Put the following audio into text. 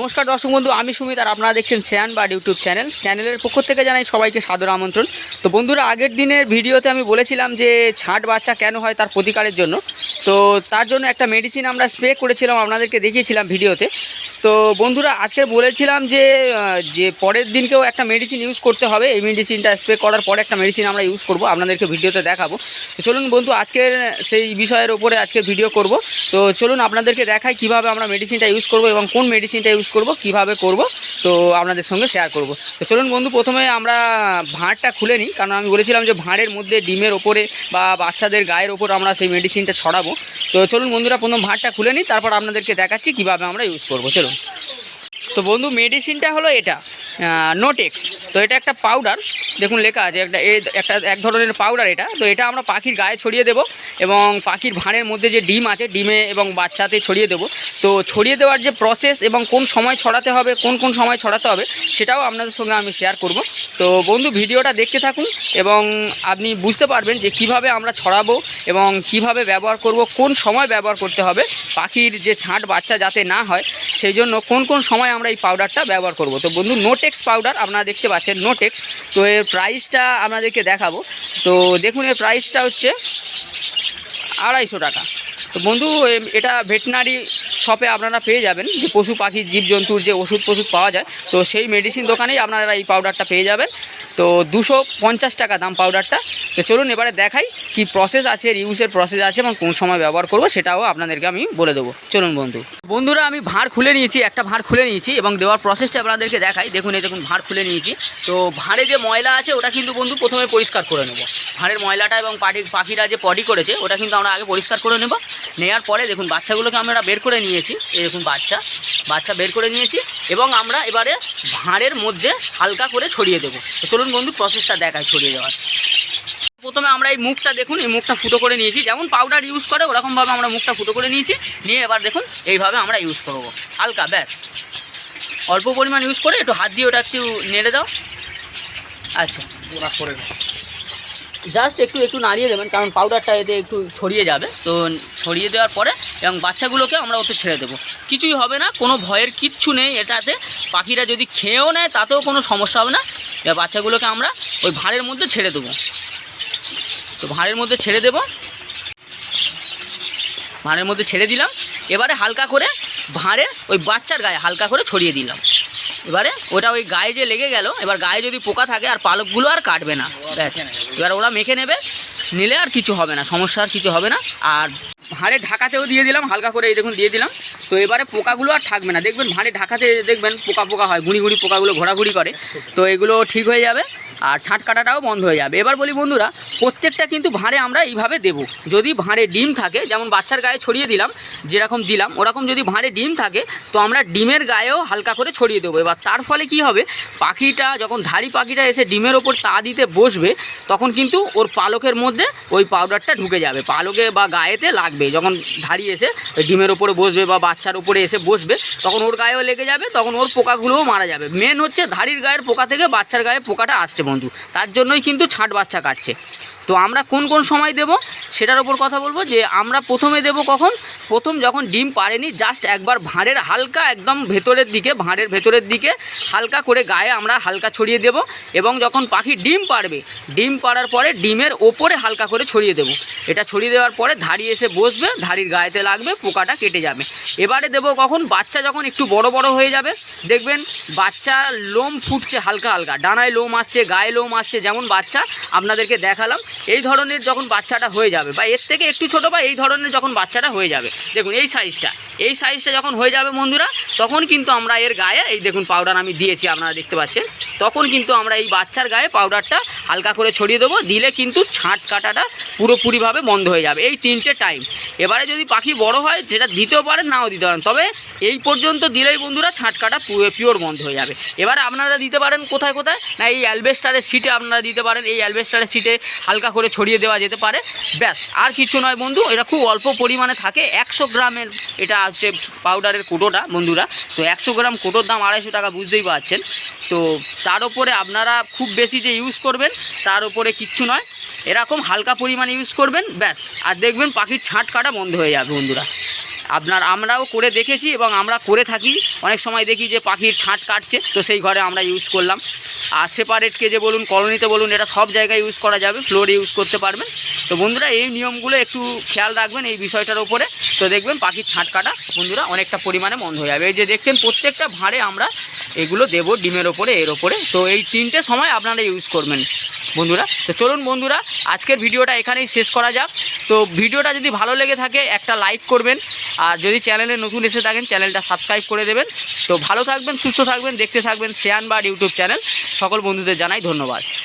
নমস্কার দর্শক বন্ধু, আমি সুমিত আর আপনারা দেখছেন শ্যান বা ইউটিউব চ্যানেল। চ্যানেলের পক্ষ থেকে জানাই সবাইকে সাদর আমন্ত্রণ। তো বন্ধুরা, আগের দিনের ভিডিওতে আমি বলেছিলাম যে ছাট বাচ্চা কেন হয় তার প্রতিকারের জন্য। তো তার জন্য একটা মেডিসিন আমরা স্প্রে করেছিলাম, আপনাদেরকে দেখিয়েছিলাম ভিডিওতে। তো বন্ধুরা, আজকে বলেছিলাম যে যে পরের দিনকেও একটা মেডিসিন ইউজ করতে হবে। এই মেডিসিনটা স্প্রে করার পরে একটা মেডিসিন আমরা ইউজ করব, আপনাদেরকে ভিডিওতে দেখাবো। তো চলুন বন্ধু, আজকের সেই বিষয়ের ওপরে আজকে ভিডিও করব। তো চলুন আপনাদেরকে দেখাই কীভাবে আমরা মেডিসিনটা ইউজ করব এবং কোন মেডিসিনটা ইউজ করব, কীভাবে করব, তো আপনাদের সঙ্গে শেয়ার করব। তো চলুন বন্ধু, প্রথমে আমরা ভাঁড়টা খুলে নিই, কারণ আমি বলেছিলাম যে ভাঁড়ের মধ্যে ডিমের ওপরে বা বাচ্চাদের গায়ের ওপর আমরা সেই মেডিসিনটা ছড়াবো। তো চলুন বন্ধুরা, প্রথম ভাঁড়টা খুলে নিই, তারপর আপনাদেরকে দেখাচ্ছি কীভাবে আমরা ইউজ করব। চলুন। তো বন্ধু মেডিসিনটা হলো এটা। নোটেক্স তো এটা একটা পাউডার দেখুন, লেখা আছে, একটা একটা এক ধরনের পাউডার এটা। তো এটা আমরা পাখির গায়ে ছড়িয়ে দেব এবং পাখির ভাঁড়ের মধ্যে যে ডিম আছে, ডিমে এবং বাচ্চাতে ছড়িয়ে দেব। তো ছড়িয়ে দেওয়ার যে প্রসেস এবং কোন সময় ছড়াতে হবে, কোন কোন সময় ছড়াতে হবে, সেটাও আপনাদের সঙ্গে আমি শেয়ার করব। তো বন্ধু, ভিডিওটা দেখতে থাকুন এবং আপনি বুঝতে পারবেন যে কীভাবে আমরা ছড়াবো এবং কীভাবে ব্যবহার করব, কোন সময় ব্যবহার করতে হবে, পাখির যে ছাঁট বাচ্চা যাতে না হয়, সেই জন্য কোন কোন সময় আমরা এই পাউডারটা ব্যবহার করব। তো বন্ধু নোটেক্স পাউডার আপনারা দেখতে পাচ্ছেন নোটেক্স তো এর প্রাইসটা আপনাদেরকে দেখাবো। তো দেখুন, এর প্রাইসটা হচ্ছে আড়াইশো টাকা। তো বন্ধু এটা ভেটেনারি শপে আপনারা পেয়ে যাবেন, যে পশু পাখি, জীবজন্তুর যে ওষুধ পশুধ পাওয়া যায়। তো সেই মেডিসিন দোকানেই আপনারা এই পাউডারটা পেয়ে যাবেন। তো দুশো পঞ্চাশ টাকা দাম পাউডারটা তো চলুন এবারে দেখাই কি প্রসেস আছে ইউজের প্রসেস আছে এবং কোন সময় ব্যবহার করব সেটাও আপনাদেরকে আমি বলে দেবো। চলুন বন্ধু। বন্ধুরা, আমি ভাঁড় খুলে নিয়েছি, একটা ভাঁড় খুলে নিয়েছি এবং দেওয়ার প্রসেসটা আপনাদেরকে দেখাই। দেখুন, এই দেখুন, ভাঁড় খুলে নিয়েছি। তো ভাঁড়ে যে ময়লা আছে, ওটা কিন্তু বন্ধু প্রথমে পরিষ্কার করে নেব। ভাঁড়ের ময়লাটা এবং পাখি পাখিরা যে পটি করেছে, ওটা কিন্তু আমরা আগে পরিষ্কার করে নেব। নেওয়ার পরে দেখুন, বাচ্চাগুলোকে আমরা বের করে নিয়েছি। দেখুন, বাচ্চা। বাচ্চা বের করে নিয়েছি এবং আমরা এবারে ভাঁড়ের মধ্যে হালকা করে ছড়িয়ে দেবো। চলুন বন্ধু প্রসেসটা দেখায় ছড়িয়ে দেওয়ার। প্রথমে আমরা এই মুখটা দেখুন, এই মুখটা ফুটো করে নিয়েছি। যেমন পাউডার ইউজ করে, ওরকমভাবে আমরা মুখটা ফুটো করে নিয়েছি। নিয়ে এবার দেখুন, এইভাবে আমরা ইউজ করব। হালকা, ব্যাস। অল্প পরিমাণ ইউজ করে, একটু হাত দিয়ে ওটা একটু নেড়ে দাও। আচ্ছা। করে না। জাস্ট একটু একটু নাড়িয়ে দেবেন, কারণ পাউডারটা এতে একটু ছড়িয়ে যাবে। তো ছড়িয়ে দেওয়ার পরে এবং বাচ্চাগুলোকে আমরা ওতে ছেড়ে দেবো। কিছুই হবে না, কোনো ভয়ের কিচ্ছু নেই এটাতে। পাখিরা যদি খেয়েও নেয়, তাতেও কোনো সমস্যা হবে না। এবার বাচ্চাগুলোকে আমরা ওই ভাঁড়ের মধ্যে ছেড়ে দেবো। তো ভাঁড়ের মধ্যে ছেড়ে দেবো। ভাঁড়ের মধ্যে ছেড়ে দিলাম। এবারে হালকা করে ভাঁড়ে ওই বাচ্চার গায়ে হালকা করে ছড়িয়ে দিলাম। এবারে ওটা ওই গায়ে যে লেগে গেল, এবার গায়ে যদি পোকা থাকে, আর পালকগুলো আর কাটবে না। এবার ওরা মেখে নেবে। নিলে আর কিছু হবে না, সমস্যা আর কিছু হবে না। আর ভাঁড়ে ঢাকাতেও দিয়ে দিলাম, হালকা করে এই দেখুন দিয়ে দিলাম। তো এবারে পোকাগুলো আর থাকবে না। দেখবেন ভাঁড়ে ঢাকাতে, দেখবেন পোকা পোকা হয়, গুঁড়ি গুঁড়ি পোকাগুলো ঘোরাঘুরি করে। তো এগুলো ঠিক হয়ে যাবে। আর ছাঁট কাটাটাও বন্ধ হয়ে যাবে। এবার বলি বন্ধুরা, প্রত্যেকটা কিন্তু ভাঁড়ে আমরা এইভাবে দেব। যদি ভাঁড়ে ডিম থাকে, যেমন বাচ্চার গায়ে ছড়িয়ে দিলাম, যেরকম দিলাম, ওরকম যদি ভাঁড়ে ডিম থাকে, তো আমরা ডিমের গায়েও হালকা করে ছড়িয়ে দেবো। এবার তার ফলে কি হবে, পাখিটা যখন ধাড়ি পাখিটা এসে ডিমের ওপর তা দিতে বসবে, তখন কিন্তু ওর পালকের মধ্যে ওই পাউডারটা ঢুকে যাবে। পালকে বা গায়েতে লাগবে। যখন ধাড়ি এসে ডিমের ওপরে বসবে বা বাচ্চার উপরে এসে বসবে, তখন ওর গায়েও লেগে যাবে, তখন ওর পোকাগুলোও মারা যাবে। মেন হচ্ছে ধাড়ির গায়ের পোকা থেকে বাচ্চার গায়ে পোকাটা আসছে বন্ধু। তার জন্যই কিন্তু ছাট বাচ্চা কাটছে। তো আমরা কোন কোন সময় দেব? সেটার ওপর কথা বলব যে আমরা প্রথমে দেব কখন? প্রথম যখন ডিম পারেনি জাস্ট একবার ভাঁড়ের হালকা একদম ভেতরের দিকে, ভাঁড়ের ভেতরের দিকে হালকা করে গায়ে আমরা হালকা ছড়িয়ে দেব এবং যখন পাখি ডিম পারবে ডিম পাড়ার পরে ডিমের ওপরে হালকা করে ছড়িয়ে দেব। এটা ছড়িয়ে দেওয়ার পরে ধাড়ি এসে বসবে, ধাড়ির গায়েতে লাগবে, পোকাটা কেটে যাবে। এবারে দেব কখন, বাচ্চা যখন একটু বড় বড় হয়ে যাবে, দেখবেন বাচ্চা লোম ফুটছে হালকা হালকা, ডানায় লোম আসছে, গায়ে লোম আসছে, যেমন বাচ্চা, আপনাদেরকে দেখালাম। এই ধরনের যখন বাচ্চাটা হয়ে যাবে, বা এর থেকে একটু ছোটো বা এই ধরনের যখন বাচ্চাটা হয়ে যাবে দেখুন এই সাইজটা এই সাইজটা যখন হয়ে যাবে বন্ধুরা, তখন কিন্তু আমরা এর গায়ে, এই দেখুন পাউডার আমি দিয়েছি, আপনারা দেখতে পাচ্ছেন, তখন কিন্তু আমরা এই বাচ্চার গায়ে পাউডারটা হালকা করে ছড়িয়ে দেবো, দিলে কিন্তু ছাঁট কাটাটা পুরোপুরিভাবে বন্ধ হয়ে যাবে, এই তিনটে টাইম এবারে যদি পাখি বড় হয় সেটা দিতেও পারেন, নাও দিতে পারেন, তবে এই পর্যন্ত দিলেই বন্ধুরা ছাঁট কাটা পিওর বন্ধ হয়ে যাবে। এবারে আপনারা দিতে পারেন কোথায় কোথায়? না, এই অ্যালবেস্টারের সিটে আপনারা দিতে পারেন, এই অ্যালবেস্টারের সিটে হালকা করে ছড়িয়ে দেওয়া যেতে পারে, ব্যাস, আর কিছু নয় বন্ধু, এটা খুব অল্প পরিমাণে থাকে, একশো গ্রামের এটা হচ্ছে পাউডারের কোটোটা, বন্ধুরা। তো একশো গ্রাম কোটোর দাম আড়াইশো টাকা, বুঝতেই পারছেন। তো তার উপরে আপনারা খুব বেশি যে ইউজ করবেন, তার উপরে কিচ্ছু নয়। এরকম হালকা পরিমাণে ইউজ করবেন, ব্যাস। আর দেখবেন পাখির ছাঁট কাটা বন্ধ হয়ে যাবে, বন্ধুরা। আপনার আমরাও করে দেখেছি এবং আমরা করে থাকি। অনেক সময় দেখি যে পাখির ছাঁট কাটছে, তো সেই ঘরে আমরা ইউজ করলাম। আর সেপারেট কেজে বলুন কলোনিতে বলুন, এটা সব জায়গায় ইউজ করা যাবে ফ্লোরে ইউজ করতে পারবেন। তো বন্ধুরা, এই নিয়মগুলো একটু খেয়াল রাখবেন এই বিষয়টার উপরে। তো দেখবেন পাখির ছাঁট কাটা বন্ধুরা অনেকটা পরিমাণে বন্ধ হয়ে যাবে। এই যে দেখছেন, প্রত্যেকটা ভাঁড়ে আমরা এগুলো দেবো ডিমের ওপরে, এর ওপরে। তো এই তিনটে সময় আপনারা ইউজ করবেন, বন্ধুরা। তো চলুন বন্ধুরা, আজকের ভিডিওটা এখানেই শেষ করা যাক। তো ভিডিওটা যদি ভালো লেগে থাকে, একটা লাইক করবেন আর যদি চ্যানেলে নতুন এসে থাকেন চ্যানেলটা সাবস্ক্রাইব করে দেবেন। তো ভালো থাকবেন, সুস্থ থাকবেন, দেখতে থাকবেন শেয়ান বা ইউটিউব চ্যানেল সকল বন্ধুদের জানাই ধন্যবাদ।